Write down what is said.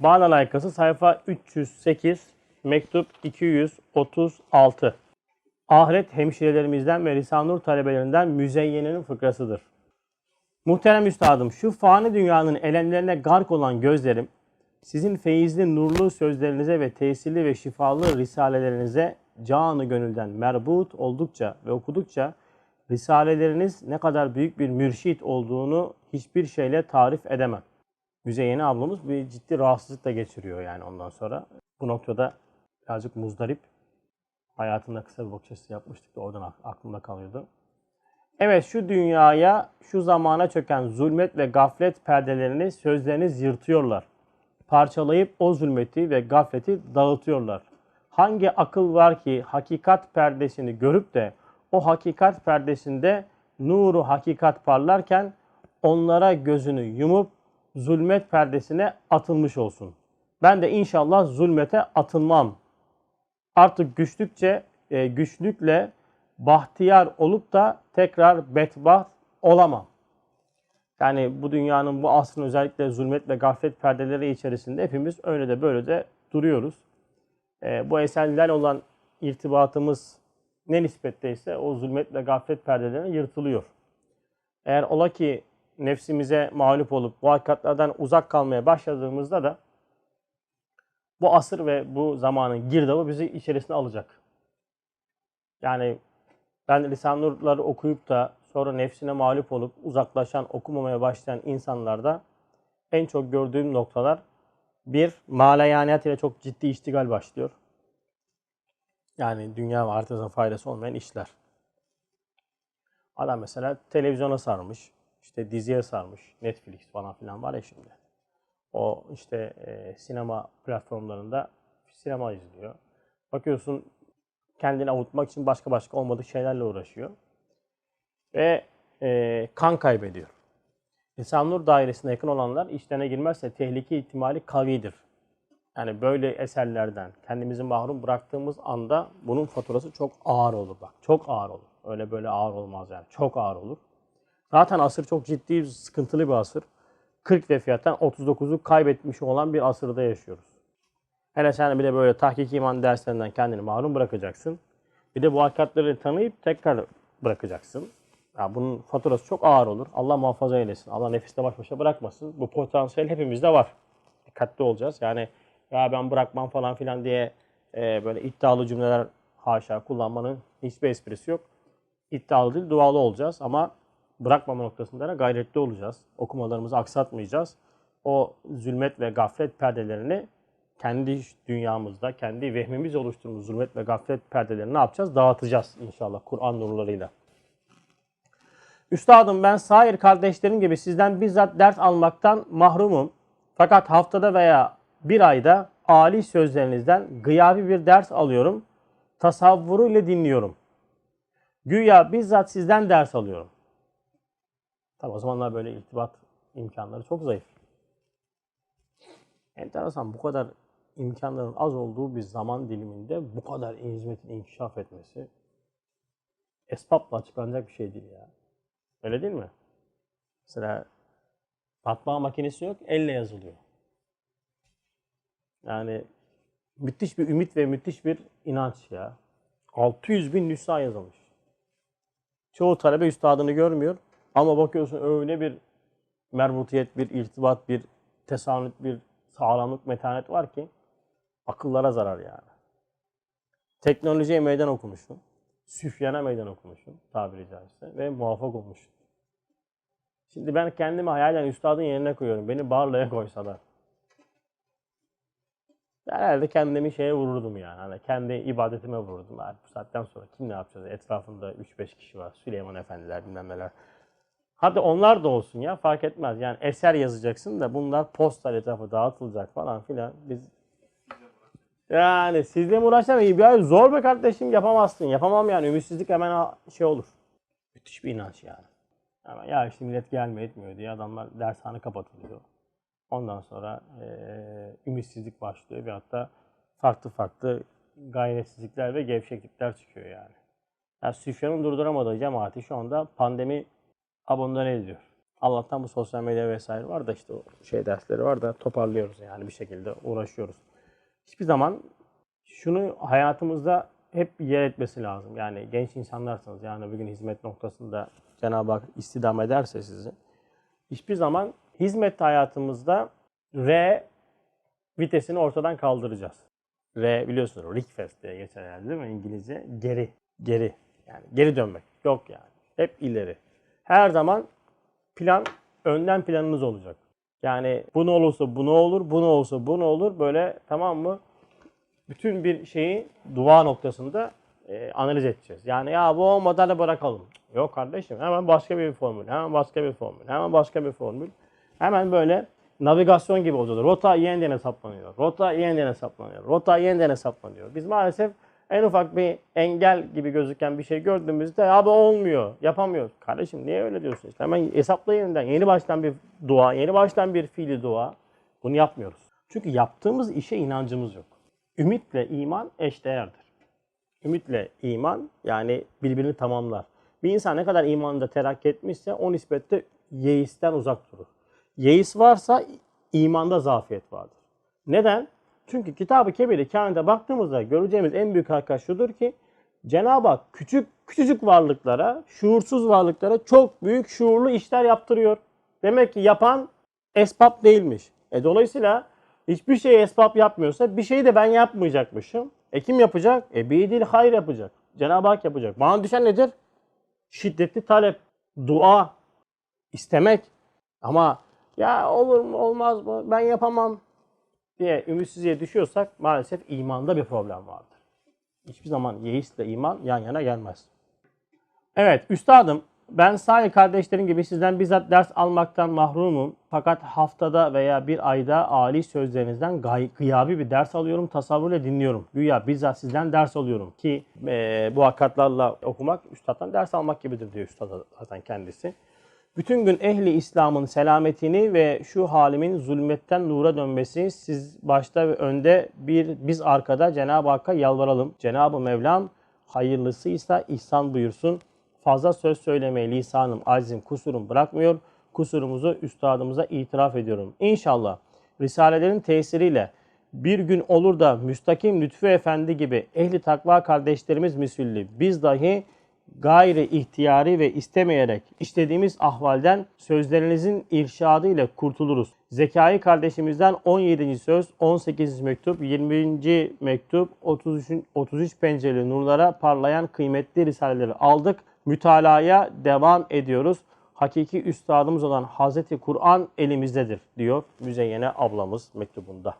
Bağla layıkası sayfa 308, mektup 236. Ahiret hemşirelerimizden ve Risale-i talebelerinden müzeyyenenin fıkrasıdır. Muhterem üstadım, şu fani dünyanın elemlerine gark olan gözlerim, sizin feyizli, nurlu sözlerinize ve tesirli ve şifalı risalelerinize canı gönülden merbut oldukça ve okudukça risaleleriniz ne kadar büyük bir mürşit olduğunu hiçbir şeyle tarif edemem. Müzeyyene ablamız bir ciddi rahatsızlık da geçiriyor yani ondan sonra. Bu noktada birazcık muzdarip. Hayatında kısa bir bakış açısı yapmıştık da oradan ak- aklımda kalıyordu. Evet şu dünyaya, şu zamana çöken zulmet ve gaflet perdelerini sözleriniz yırtıyorlar. Parçalayıp o zulmeti ve gafleti dağıtıyorlar. Hangi akıl var ki hakikat perdesini görüp de o hakikat perdesinde nuru hakikat parlarken onlara gözünü yumup zulmet perdesine atılmış olsun. Ben de inşallah zulmete atılmam. Artık güçlükçe, e, güçlükle bahtiyar olup da tekrar bedbaht olamam. Yani bu dünyanın bu asrın özellikle zulmet ve gaflet perdeleri içerisinde hepimiz öyle de böyle de duruyoruz. E, bu eserlerle olan irtibatımız ne nispetteyse o zulmet ve gaflet perdelerine yırtılıyor. Eğer ola ki nefsimize mağlup olup bu hakikatlerden uzak kalmaya başladığımızda da bu asır ve bu zamanın girdabı bizi içerisine alacak. Yani ben Lisan-ı Nur'ları okuyup da sonra nefsine mağlup olup uzaklaşan, okumamaya başlayan insanlarda en çok gördüğüm noktalar bir, malayaniyat ile çok ciddi iştigal başlıyor. Yani dünya ve faydası olmayan işler. Adam mesela televizyona sarmış, işte diziye sarmış, Netflix falan filan var ya şimdi. O işte e, sinema platformlarında sinema izliyor. Bakıyorsun kendini avutmak için başka başka olmadık şeylerle uğraşıyor. Ve e, kan kaybediyor. İnsan Nur dairesine yakın olanlar işlerine girmezse tehlike ihtimali kavidir. Yani böyle eserlerden kendimizi mahrum bıraktığımız anda bunun faturası çok ağır olur bak. Çok ağır olur. Öyle böyle ağır olmaz yani. Çok ağır olur. Zaten asır çok ciddi, sıkıntılı bir asır. 40 vefiyattan 39'u kaybetmiş olan bir asırda yaşıyoruz. Hele sen bir de böyle tahkik iman derslerinden kendini mahrum bırakacaksın. Bir de bu hakikatleri tanıyıp tekrar bırakacaksın. Ya bunun faturası çok ağır olur. Allah muhafaza eylesin. Allah nefisle baş başa bırakmasın. Bu potansiyel hepimizde var. Dikkatli olacağız. Yani ya ben bırakmam falan filan diye e, böyle iddialı cümleler haşa kullanmanın hiçbir esprisi yok. İddialı değil, dualı olacağız ama bırakmama noktasında da gayretli olacağız. Okumalarımızı aksatmayacağız. O zulmet ve gaflet perdelerini kendi dünyamızda, kendi vehmimiz oluşturduğumuz zulmet ve gaflet perdelerini ne yapacağız? Dağıtacağız inşallah Kur'an nurlarıyla. Üstadım ben sair kardeşlerim gibi sizden bizzat ders almaktan mahrumum. Fakat haftada veya bir ayda âli sözlerinizden gıyabi bir ders alıyorum. Tasavvuru ile dinliyorum. Güya bizzat sizden ders alıyorum. Tabi o zamanlar böyle irtibat imkanları çok zayıf. Enteresan bu kadar imkanların az olduğu bir zaman diliminde bu kadar hizmetin inkişaf etmesi esbabla açıklanacak bir şey değil ya. Öyle değil mi? Mesela matbaa makinesi yok, elle yazılıyor. Yani müthiş bir ümit ve müthiş bir inanç ya. 600 bin nüsha yazılmış. Çoğu talebe üstadını görmüyor ama bakıyorsun öyle bir merbutiyet, bir irtibat, bir tesanüt, bir sağlamlık, metanet var ki akıllara zarar yani. Teknolojiye meydan okumuşsun. Süfyan'a meydan okumuşsun tabiri caizse ve muvaffak olmuşsun. Şimdi ben kendimi hayalen üstadın yerine koyuyorum. Beni Barla'ya koysalar. Herhalde kendimi şeye vururdum yani. Hani kendi ibadetime vururdum. Abi bu saatten sonra kim ne yapacağız? Etrafında 3-5 kişi var. Süleyman Efendiler bilmem neler. Hadi onlar da olsun ya fark etmez. Yani eser yazacaksın da bunlar postal etrafı dağıtılacak falan filan. Biz yani sizle mi uğraşacağım? Bir zor be kardeşim yapamazsın. Yapamam yani. Ümitsizlik hemen şey olur. Müthiş bir inanç yani. Ama ya işte millet gelmiyor etmiyor diye adamlar dershane kapatılıyor. Ondan sonra eee, ümitsizlik başlıyor ve hatta farklı farklı gayretsizlikler ve gevşeklikler çıkıyor yani. yani Süfyan'ın durduramadığı cemaati şu anda pandemi abondan ediyor. Allah'tan bu sosyal medya vesaire var da işte o şey dersleri var da toparlıyoruz yani bir şekilde uğraşıyoruz. Hiçbir zaman şunu hayatımızda hep yer etmesi lazım. Yani genç insanlarsınız yani bugün hizmet noktasında Cenab-ı Hak istidam ederse sizi hiçbir zaman hizmet hayatımızda R vitesini ortadan kaldıracağız. R biliyorsunuz Rickfest diye geçer yani değil mi İngilizce? Geri, geri. Yani geri dönmek. Yok yani. Hep ileri. Her zaman plan, önden planınız olacak. Yani bu ne olursa bu ne olur, bu ne olursa bu ne olur. Böyle tamam mı? Bütün bir şeyi dua noktasında e, analiz edeceğiz. Yani ya bu olmadı da bırakalım. Yok kardeşim hemen başka bir formül, hemen başka bir formül, hemen başka bir formül. Hemen böyle navigasyon gibi oluyor. Rota yeniden hesaplanıyor. Rota yeniden hesaplanıyor. Rota yeniden hesaplanıyor. Biz maalesef en ufak bir engel gibi gözüken bir şey gördüğümüzde abi olmuyor, yapamıyoruz. Kardeşim niye öyle diyorsun işte? Hemen hesapla yeniden. Yeni baştan bir dua, yeni baştan bir fiili dua. Bunu yapmıyoruz. Çünkü yaptığımız işe inancımız yok. Ümitle iman eşdeğerdir. Ümitle iman yani birbirini tamamlar. Bir insan ne kadar imanında terakki etmişse o nispette yeisten uzak durur. Yeis varsa imanda zafiyet vardır. Neden? Çünkü Kitab-ı Kebir'i kainata baktığımızda göreceğimiz en büyük hakikat şudur ki Cenab-ı Hak küçük küçücük varlıklara, şuursuz varlıklara çok büyük şuurlu işler yaptırıyor. Demek ki yapan esbab değilmiş. E dolayısıyla hiçbir şey esbab yapmıyorsa bir şeyi de ben yapmayacakmışım. E kim yapacak? E biyedil hayır yapacak. Cenab-ı Hak yapacak. Bana düşen nedir? Şiddetli talep, dua, istemek. Ama ya olur mu olmaz mı ben yapamam diye ümitsizliğe düşüyorsak maalesef imanda bir problem vardır. Hiçbir zaman yeisle iman yan yana gelmez. Evet üstadım ben sahi kardeşlerim gibi sizden bizzat ders almaktan mahrumum. Fakat haftada veya bir ayda Ali sözlerinizden gıyabi bir ders alıyorum, tasavvurla dinliyorum. Güya bizzat sizden ders alıyorum ki e, bu hakikatlarla okumak üstaddan ders almak gibidir diyor üstad zaten kendisi. Bütün gün ehli İslam'ın selametini ve şu halimin zulmetten nura dönmesi siz başta ve önde bir biz arkada Cenab-ı Hakk'a yalvaralım. Cenab-ı Mevlam hayırlısıysa ihsan buyursun. Fazla söz söylemeye lisanım, azim, kusurum bırakmıyor. Kusurumuzu üstadımıza itiraf ediyorum. İnşallah Risalelerin tesiriyle bir gün olur da müstakim Lütfü Efendi gibi ehli takva kardeşlerimiz misülli biz dahi gayri ihtiyari ve istemeyerek istediğimiz ahvalden sözlerinizin irşadı ile kurtuluruz. Zekai kardeşimizden 17. söz, 18. mektup, 20. mektup, 33. 33 pencereli nurlara parlayan kıymetli risaleleri aldık. Mütalaya devam ediyoruz. Hakiki üstadımız olan Hazreti Kur'an elimizdedir diyor Müzeyyene ablamız mektubunda.